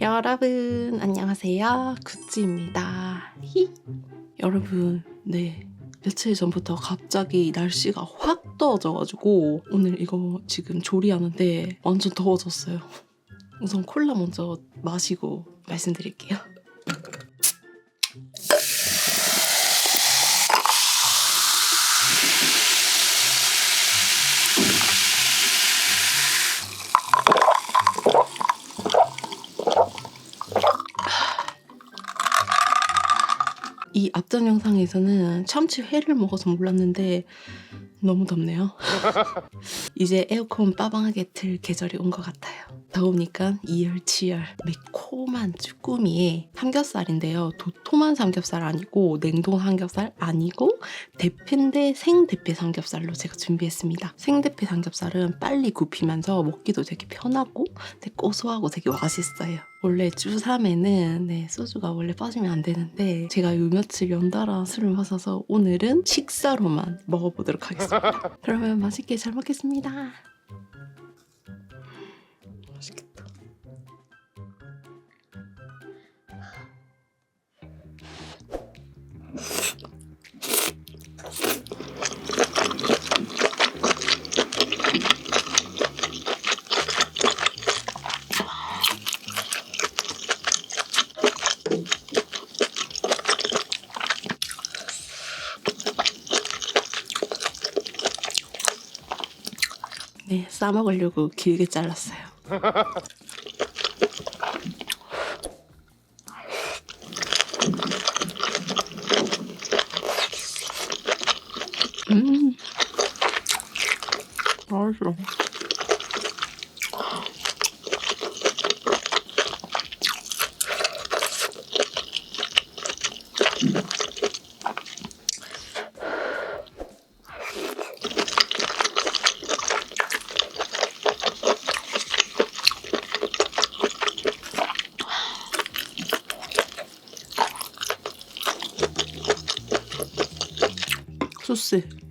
여러분 안녕하세요. 구찌입니다. 히. 여러분 네. 며칠 전부터 갑자기 날씨가 확 더워져가지고 오늘 이거 지금 조리하는데 완전 더워졌어요. 우선 콜라 먼저 마시고 말씀드릴게요 이 앞전 영상에서는 참치 회를 먹어서 몰랐는데 너무 덥네요. 이제 에어컨 빠방하게 틀 계절이 온 것 같아요. 더우니까 이열치열 매콤한 쭈꾸미에 삼겹살인데요. 도톰한 삼겹살 아니고 냉동 삼겹살 아니고 대패인데 생대패 삼겹살로 제가 준비했습니다. 생대패 삼겹살은 빨리 굽히면서 먹기도 되게 편하고 되게 고소하고 되게 맛있어요. 원래 주삼에는 네, 소주가 원래 빠지면 안 되는데 제가 요 며칠 연달아 술을 마셔서 오늘은 식사로만 먹어보도록 하겠습니다. 그러면 맛있게 잘 먹겠습니다. 네, 싸 먹으려고 길게 잘랐어요. 음, 맛있어.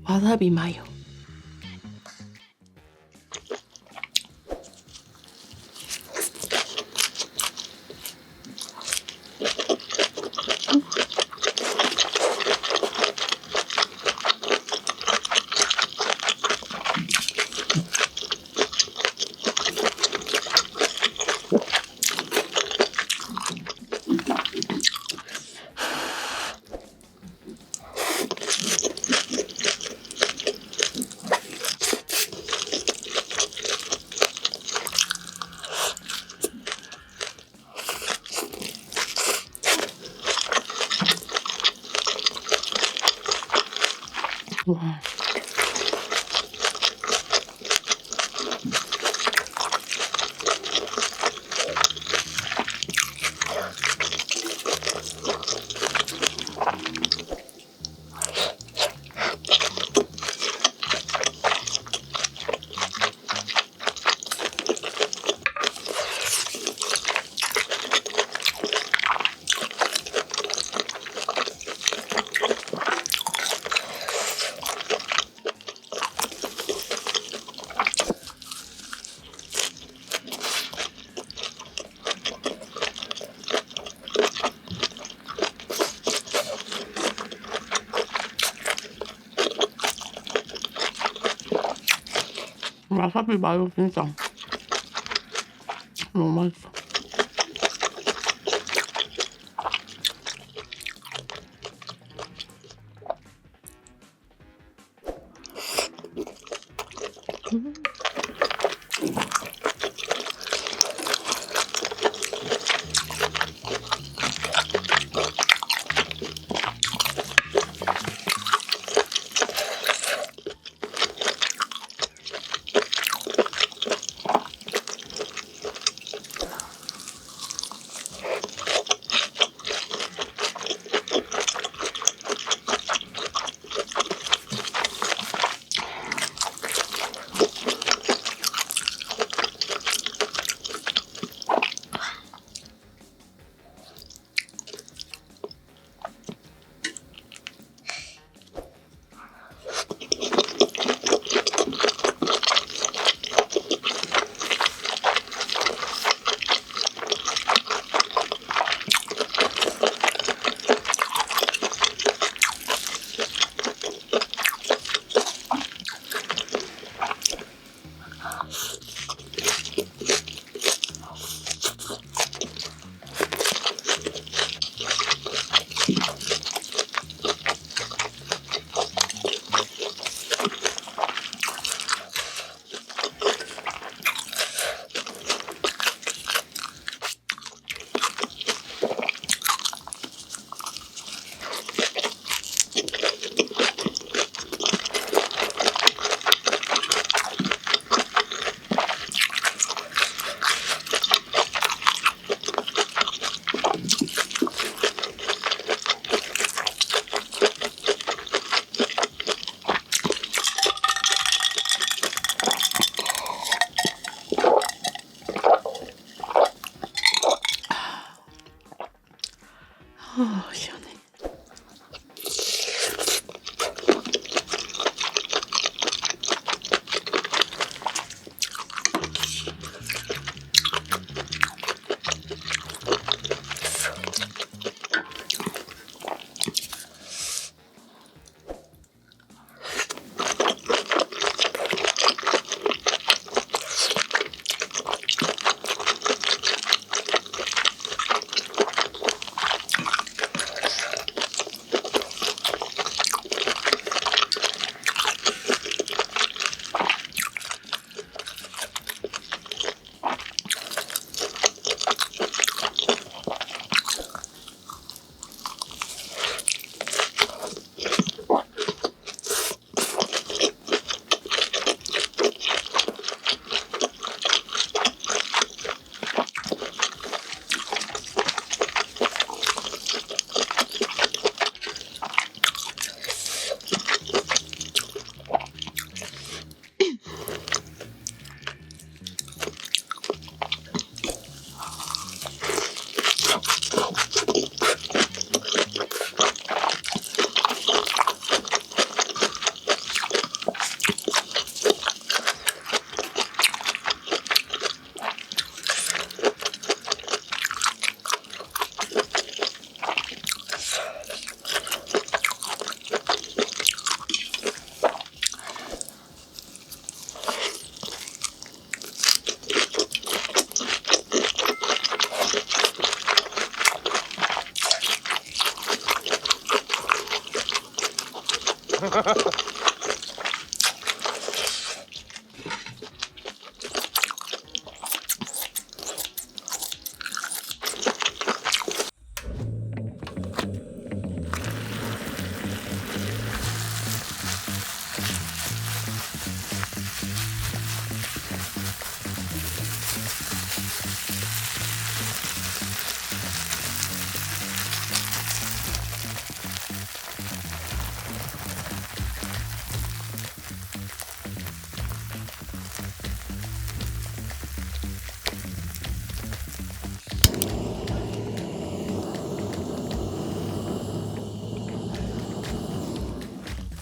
소스 와 와사비 마요 진짜 너무 맛있어.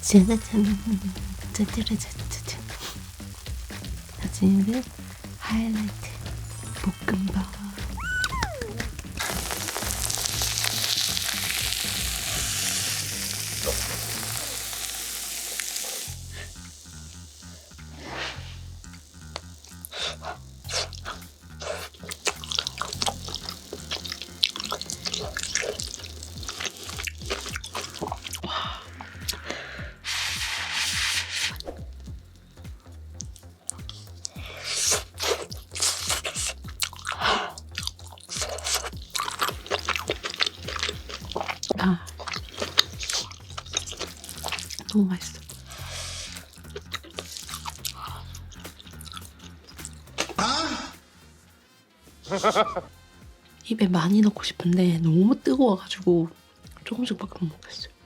짜자잔 짜자라자자자 사진을 하이라이트. 너무 맛있어. 아? 입에 많이 넣고 싶은데 너무 뜨거워가지고 조금씩밖에 못 먹겠어요.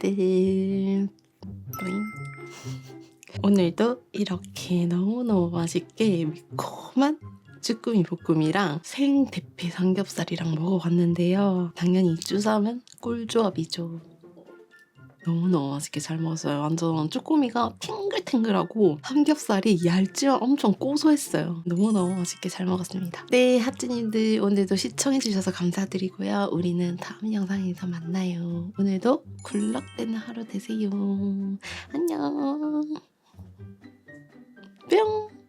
뿌잉. 오늘도 이렇게 너무너무 맛있게 매콤한 쭈꾸미 볶음이랑 생 대패 삼겹살이랑 먹어봤는데요. 당연히 쭈삼은 꿀조합이죠. 너무너무 맛있게 잘 먹었어요. 완전 쭈꾸미가 탱글탱글하고 삼겹살이 얇지만 엄청 고소했어요. 너무너무 맛있게 잘 먹었습니다. 네, 하찌님들 오늘도 시청해주셔서 감사드리고요. 우리는 다음 영상에서 만나요. 오늘도 굴럭되는 하루 되세요. 안녕. 뿅!